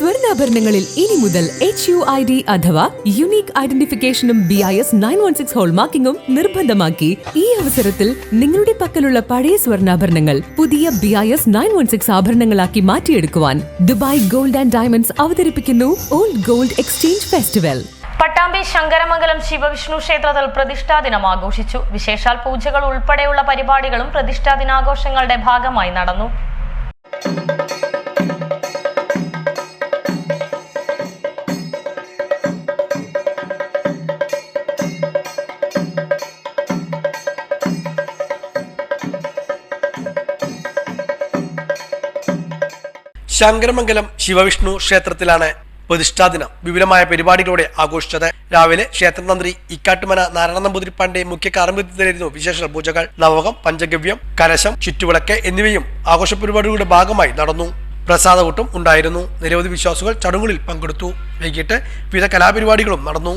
സ്വർണാഭരണങ്ങളിൽ ഇനി മുതൽ H U I D അഥവാ unique ഐഡന്റിഫിക്കേഷനും B I S nine one six ഹോൾമാർക്കിംഗും നിർബന്ധമാക്കി ഈ അവസരത്തിൽ നിങ്ങളുടെ പക്കലുള്ള പഴയ സ്വർണാഭരണങ്ങൾ പുതിയ B I S nine one six ആഭരണങ്ങളാക്കി മാറ്റിയെടുക്കുവാൻ ദുബായ് ഗോൾഡ് ആൻഡ് ഡയമണ്ട്സ് അവതരിപ്പിക്കുന്നു old gold exchange festival. Pattambi Sankaramangalam Shivavishnu ക്ഷേത്രത്തിൽ പ്രതിഷ്ഠാ ദിനം ആഘോഷിച്ചു. വിശേഷാൽ പൂജകൾ ഉൾപ്പെടെയുള്ള പരിപാടികളും പ്രതിഷ്ഠാ ദിനാഘോഷങ്ങളുടെ ഭാഗമായി നടന്നു. ശങ്കരമംഗലം ശിവവിഷ്ണു ക്ഷേത്രത്തിലാണ് പ്രതിഷ്ഠാദിനം വിപുലമായ പരിപാടികളോടെ ആഘോഷിച്ചത്. രാവിലെ ക്ഷേത്രതന്ത്രി ഇക്കാട്ടുമന നാരായണ നമ്പൂതിരിപ്പാണ്ഡെ മുഖ്യ കാർമ്മികത്തിലായിരുന്നു വിശേഷ പൂജകൾ. നവകം പഞ്ചഗവ്യം കലശം ചുറ്റുവിളക്ക് എന്നിവയും ആഘോഷ പരിപാടികളുടെ ഭാഗമായി നടന്നു. പ്രസാദകൂട്ടും ഉണ്ടായിരുന്നു. നിരവധി വിശ്വാസികൾ ചടങ്ങുകളിൽ പങ്കെടുത്തു. വൈകിട്ട് വിവിധ കലാപരിപാടികളും നടന്നു.